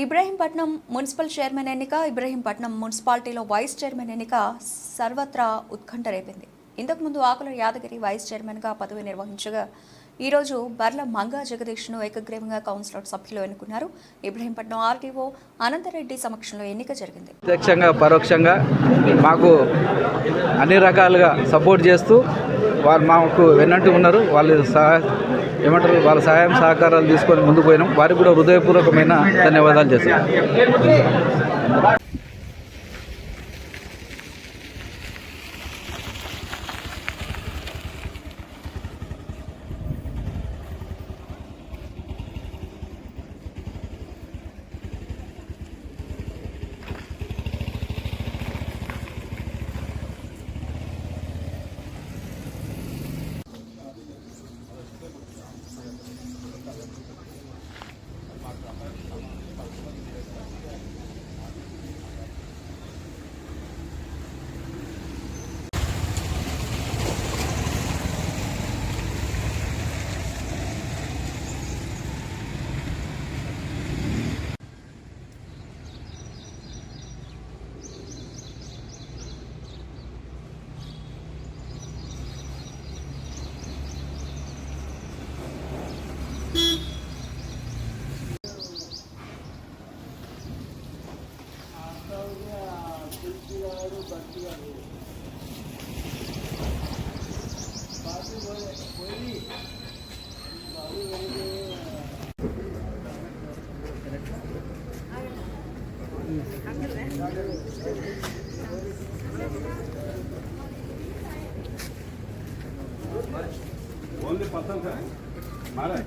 Ibrahimpatnam municipal chairman ఎన్నిక ఇబ్రహీంపట్నం మున్సిపాలిటీలో vice chairman ఎన్నిక సర్వత్రా ఉత్కంఠ రేపింది ఇంతకుముందు ఆకుల యాదగిరి వైస్ చైర్మన్గా పదవి నిర్వహించగా ఈరోజు బర్ల మంగా జగదీష్ను ఏకగ్రీవంగా కౌన్సిలర్ సభ్యులు ఎన్నుకున్నారు. ఇబ్రహీంపట్నం ఆర్టీఓ అనంతరెడ్డి సమక్షంలో ఎన్నిక జరిగింది. ప్రత్యక్షంగా పరోక్షంగా మాకు అన్ని రకాలుగా సపోర్ట్ చేస్తూ వాళ్ళు మాకు వెన్నంటి ఉన్నారు. వాళ్ళు సహాయ ఏమంటారు? వాళ్ళ సహాయం సహకారాలు తీసుకొని ముందుకు పోయినాం. వారికి కూడా హృదయపూర్వకమైన ధన్యవాదాలు చేశారు ఓన్లీ పర్సన్ సార్ మారా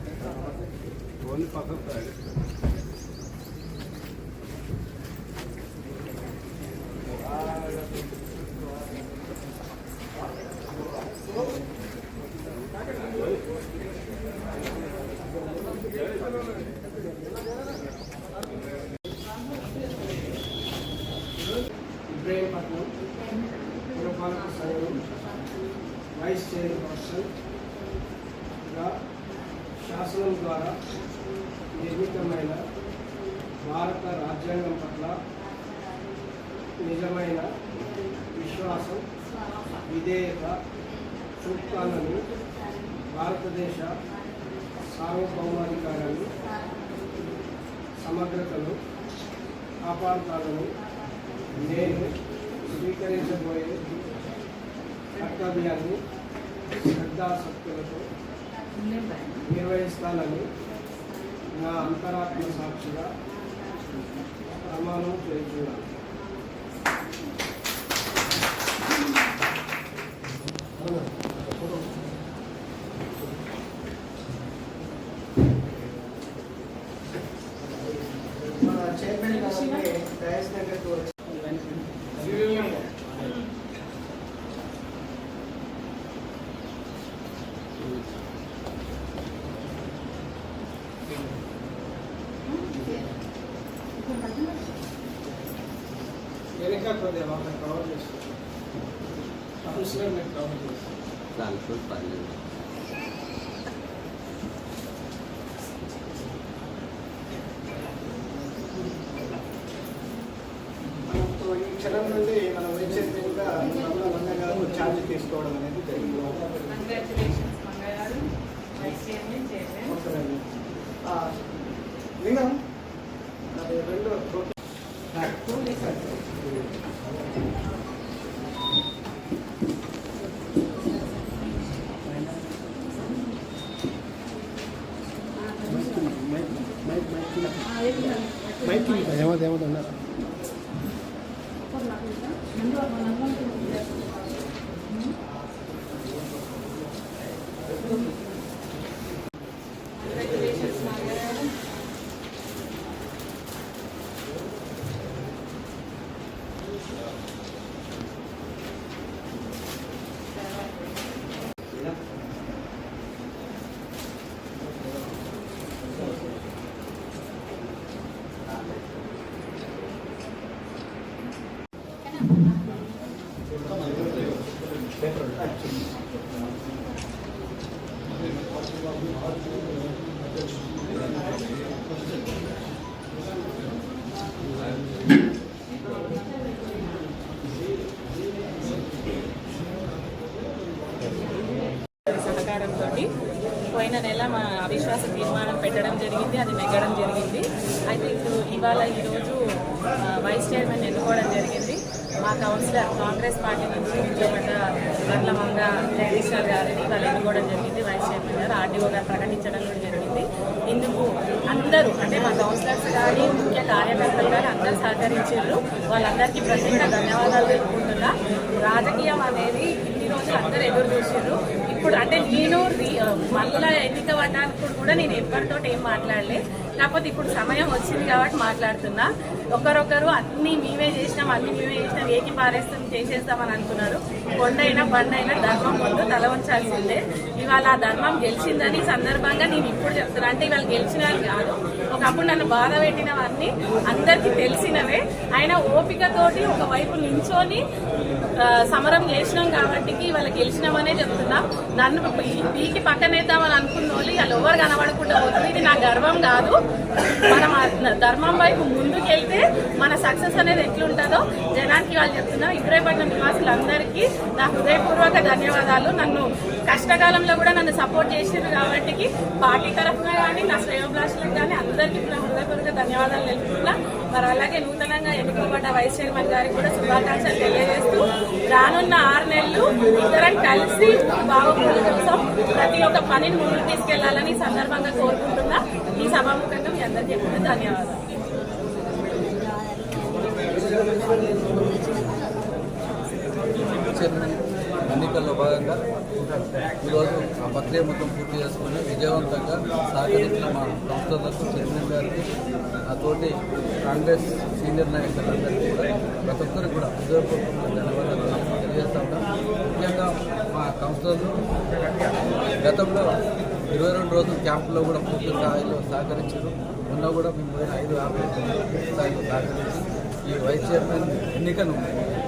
ఓన్లీ పర్సన్ సార్ ఇబ్రహీంపట్నం పురపాలక సంఘం వైస్ చైర్పర్సన్గా శాసనం ద్వారా నిర్మితమైన భారత రాజ్యాంగం పట్ల నిజమైన విశ్వాసం విధేయత చూపుతానని భారతదేశ సార్వభౌమాధికారాన్ని సమగ్రతను కాపాడుతానని నేను స్వీకరించబోయే కర్తవ్యాన్ని శ్రద్ధాశక్తులతో నిర్వహిస్తానని నా అంతరాత్మ సాక్షిగా ప్రమాణం చేస్తున్నాను మన చైర్మన్ గారికి డయాస్ దగ్గరకు వచ్చి వెనక కొద్దిగా వాళ్ళని కవర్ చేస్తారు కౌన్సిలర్ మీకు కవర్ చేస్తారు దాంట్లో పర్లేదు ఈ క్షణం నుండి మనం వైద్యంగా రమణ వంద గారు ఛార్జ్ తీసుకోవడం అనేది జరిగింది మంగళ గారు వైస్ చైర్మన్ చైర్మన్ ఓకేనండి. ఆ, లింగం అది రెండు ఓకే. ఏమది ఏమది ఉన్నారు? కంగ్రాచులేషన్స్ అవిశ్వాస తీర్మానం పెట్టడం జరిగింది అది నెగ్గడం జరిగింది. అయితే ఇప్పుడు ఇవాళ ఈరోజు వైస్ చైర్మన్ ఎన్నుకోవడం జరిగింది. మా కౌన్సిలర్ కాంగ్రెస్ పార్టీ నుంచి నిలబడ్డ గండ్ల మంగ జగదీశ్వర్ గారిని వాళ్ళు ఎన్నుకోవడం జరిగింది వైస్ చైర్మన్ గారు. ఆర్డీఓ గారు ప్రకటించడం కూడా జరిగింది. ఇందుకు అందరూ అంటే మా కౌన్సిలర్స్ కానీ ముఖ్య కార్యకర్తలు కానీ అందరూ సహకరించారు. వాళ్ళందరికీ ప్రత్యేక ధన్యవాదాలు తెలుపుకుంటున్నా. రాజకీయం అనేది ఇన్ని రోజులు అందరూ ఎదురు చూసారు ఇప్పుడు అంటే నేను మళ్ళా ఎన్నిక పడ్డానికి కూడా నేను ఎవరితో ఏం మాట్లాడలే. కాకపోతే ఇప్పుడు సమయం వచ్చింది కాబట్టి మాట్లాడుతున్నా. ఒకరొకరు అన్ని మేమే చేసినాం అన్ని మేమే చేసినాం ఏకి పారేస్తాం చేసేస్తామని అనుకున్నారు. కొండైనా బండైనా ధర్మం ముందు తల ఉంచాల్సిందే ఇవాళ ఆ ధర్మం గెలిచిందని సందర్భంగా నేను ఇప్పుడు చెప్తాను అంటే ఇవాళ గెలిచిన కాదు. ఒకప్పుడు నన్ను బాధ పెట్టినవన్నీ అందరికీ తెలిసినవే. ఆయన ఓపికతోటి ఒకవైపు నించోని సమరం చేసినాం కాబట్టి ఇవాళ గెలిచినామనే చెప్తున్నాం. నన్ను పీకి పక్కనేద్దామని అనుకున్న వాళ్ళు వాళ్ళు ఎవరు కనబడకుండా పోతుంది ఇది నా గర్వం కాదు. మనం ధర్మం వైపు ముందుకెళ్తే మన సక్సెస్ అనేది ఎట్లుంటుందో జనానికి వాళ్ళు చెప్తున్నా ఇబ్రాహీపట్నం నివాసులందరికీ నా హృదయపూర్వక ధన్యవాదాలు. నన్ను కష్టకాలంలో కూడా నన్ను సపోర్ట్ చేసారు కాబట్టి పార్టీ తరఫున కానీ నా శ్రేయోభిలాషులకు కానీ అందరికీ నా హృదయపూర్వక ధన్యవాదాలు తెలుపుతున్నా. మరి అలాగే నూతనంగా ఎన్నుకోబడ్డ వైస్ చైర్మన్ గారికి కూడా శుభాకాంక్షలు తెలియజేస్తూ రానున్న ఆరు నెలలు ఇద్దరం కలిసి బాగుపడడం కోసం ప్రతి ఒక్క పనిని ముందుకు తీసుకెళ్ళాలని సందర్భంగా కోరుకుంటున్నా. ఈ సభాముఖంగా మీ అందరికీ ధన్యవాదాలు ఎన్నికల్లో భాగంగా ఈరోజు ఆ ప్రక్రియ మొత్తం పూర్తి చేసుకుని విజయవంతంగా సహకరించిన మా సంస్థలకు చైర్మన్ గారికి ఆ తోటి కాంగ్రెస్ సీనియర్ నాయకులందరికీ కూడా ప్రతి ఒక్కరికి కూడా హృదయపూర్వకంగా ధన్యవాదాలు తెలియజేస్తా ముఖ్యంగా మా కౌన్సిలర్లు గతంలో ఇరవై రెండు రోజులు క్యాంపులో కూడా పూర్తి స్థాయిలో సహకరించారు. మొన్న కూడా మేము పోయిన ఐదు యాభై స్థాయిలో సహకరించి ఈ వైస్ చైర్మన్ ఎన్నికను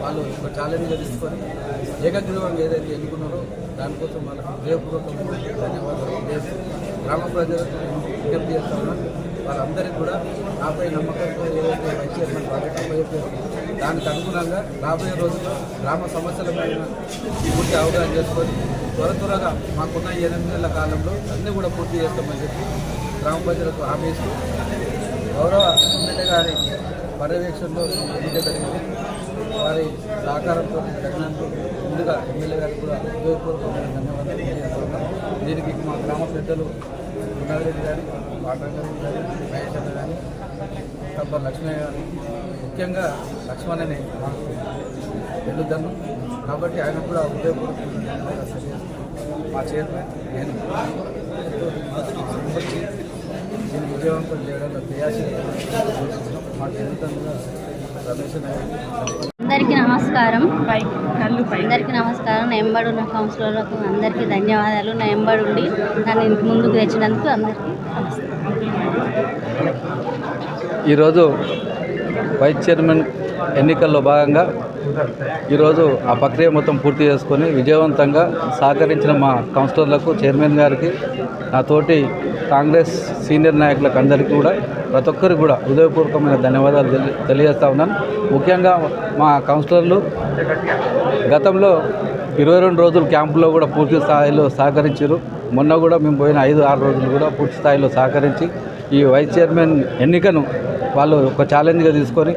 వాళ్ళు ఒక ఛాలెంజ్గా తీసుకొని ఏకగ్రీవంగా ఏదైతే ఎన్నుకున్నారో దానికోసం వాళ్ళకి హృదయపూర్వకంగా ధన్యవాదాలు గ్రామ ప్రజలకు విజ్ఞప్తి చేస్తా వాళ్ళందరికీ కూడా నాపై నమ్మకంతో ఏదైతే వైస్ చైర్మన్ బాధ్యత దానికి అనుగుణంగా రాబోయే రోజుల్లో గ్రామ సమస్యల పైన పూర్తి అవగాహన చేసుకొని త్వర త్వరగా మాకున్న ఎనిమిది నెలల కాలంలో అన్నీ కూడా పూర్తి చేస్తామని చెప్పి గ్రామ ప్రజలకు హామీ ఇస్తూ గౌరవ ఎమ్మెల్యే గారి పర్యవేక్షణలో ఎన్నిక జరిగింది వారి సహకారంతో తగినంతో ముందుగా ఎమ్మెల్యే గారికి కూడా హృదయపూర్వకమైన ధన్యవాదాలు దీనికి మా గ్రామ పెద్దలు గుణారెడ్డి గారు పాటగారి గారు మహేష్ అన్న కానీ లక్ష్మయ్య గారు ముఖ్యంగా లక్ష్మణని మాకు వెళ్తాను కాబట్టి ఆయన కూడా మా చైర్మన్ నేను. దీన్ని విజయవంతం చేయడంలో రమేష్ నాయక్ అందరికీ నమస్కారం. పై కళ్ళు పై. అందరికీ నమస్కారం. నా ఎంబడి ఉన్న కౌన్సిలర్లకు అందరికీ ధన్యవాదాలు. నా ఎంబడి ఉండి నన్ను ఇంత ముందుకు తెచ్చినందుకు అందరికీ నమస్కారం. ఈరోజు వైస్ చైర్మన్ ఎన్నికల్లో భాగంగా ఈరోజు ఆ ప్రక్రియ మొత్తం పూర్తి చేసుకొని విజయవంతంగా సహకరించిన మా కౌన్సిలర్లకు చైర్మన్ గారికి నా తోటి కాంగ్రెస్ సీనియర్ నాయకులకు అందరికీ కూడా ప్రతి ఒక్కరికి కూడా హృదయపూర్వకమైన ధన్యవాదాలు తెలి తెలియజేస్తా ఉన్నాను. ముఖ్యంగా మా కౌన్సిలర్లు గతంలో ఇరవై రెండు రోజులు క్యాంపులో కూడా పూర్తి స్థాయిలో సహకరించారు. మొన్న కూడా మేము పోయిన ఐదు ఆరు రోజులు కూడా పూర్తి స్థాయిలో సహకరించి ఈ వైస్ చైర్మన్ ఎన్నికను వాళ్ళు ఒక ఛాలెంజ్గా తీసుకొని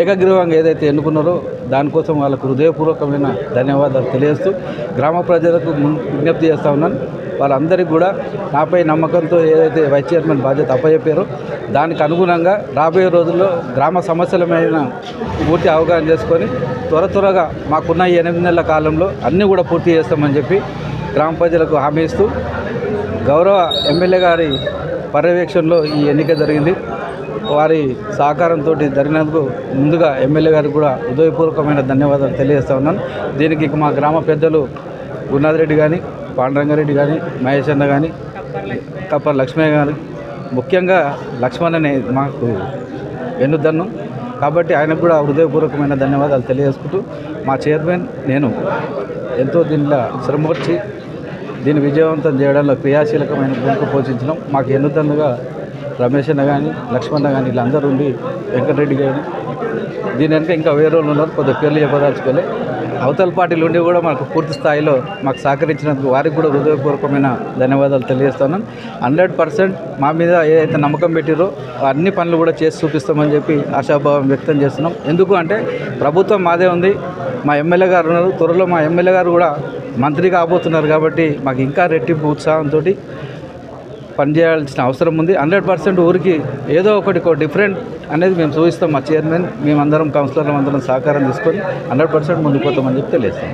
ఏకగ్రీవంగా ఏదైతే ఎన్నుకున్నారో దానికోసం వాళ్ళకు హృదయపూర్వకమైన ధన్యవాదాలు తెలియజేస్తూ గ్రామ ప్రజలకు విజ్ఞప్తి చేస్తూ ఉన్నాను. వాళ్ళందరికీ కూడా నాపై నమ్మకంతో ఏదైతే వైస్ చైర్మన్ బాధ్యత అప్పచెప్పారో దానికి అనుగుణంగా రాబోయే రోజుల్లో గ్రామ సమస్యల మీద పూర్తి అవగాహన చేసుకొని త్వర త్వరగా మాకున్న ఎనిమిది నెలల కాలంలో అన్నీ కూడా పూర్తి చేస్తామని చెప్పి గ్రామ ప్రజలకు హామీ ఇస్తూ గౌరవ ఎమ్మెల్యే గారి పర్యవేక్షణలో ఈ ఎన్నిక జరిగింది. వారి సహకారంతో జరిగినందుకు ముందుగా ఎమ్మెల్యే గారికి కూడా హృదయపూర్వకమైన ధన్యవాదాలు తెలియజేస్తా ఉన్నాను. దీనికి మా గ్రామ పెద్దలు గురునాథ్ రెడ్డి కానీ పాండరంగారెడ్డి కానీ మహేష్ అన్న కానీ కప్పర్ లక్ష్మయ్య కానీ ముఖ్యంగా లక్ష్మణ్ అనే మాకు వెన్నుదన్ను. కాబట్టి ఆయనకు కూడా హృదయపూర్వకమైన ధన్యవాదాలు తెలియజేసుకుంటూ మా చైర్మన్ నేను ఎంతో దీనిలో శ్రమొచ్చి దీన్ని విజయవంతం చేయడంలో క్రియాశీలకమైన భూమిక పోషించడం మాకు ఎన్నుదన్నుగా రమేష్ అన్న కానీ లక్ష్మణ్ కానీ వీళ్ళందరూ ఉండి వెంకటరెడ్డి కానీ దీని వెనక ఇంకా వేరే వాళ్ళు ఉన్నారు. కొద్దిగా పేర్లు చెప్పదలుచుకోలే. అవతల పార్టీలు ఉండి కూడా మాకు పూర్తి స్థాయిలో మాకు సహకరించినందుకు వారికి కూడా హృదయపూర్వకమైన ధన్యవాదాలు తెలియజేస్తున్నాను హండ్రెడ్ పర్సెంట్ మా మీద ఏదైతే నమ్మకం పెట్టిరో అన్ని పనులు కూడా చేసి చూపిస్తామని చెప్పి ఆశాభావం వ్యక్తం చేస్తున్నాం. ఎందుకు అంటే ప్రభుత్వం మాదే ఉంది. మా ఎమ్మెల్యే గారు ఉన్నారు. త్వరలో మా ఎమ్మెల్యే గారు కూడా మంత్రి కాబోతున్నారు కాబట్టి మాకు ఇంకా రెట్టింపు ఉత్సాహంతో పనిచేయాల్సిన అవసరం ఉంది. హండ్రెడ్ పర్సెంట్ ఊరికి ఏదో ఒకటి డిఫరెంట్ అనేది మేము చూపిస్తాం మా చైర్మన్. మేమందరం కౌన్సిలర్లు అందరం సహకారం తీసుకొని హండ్రెడ్ పర్సెంట్ ముందుకు పోతామని చెప్పి తెలియజేస్తాం.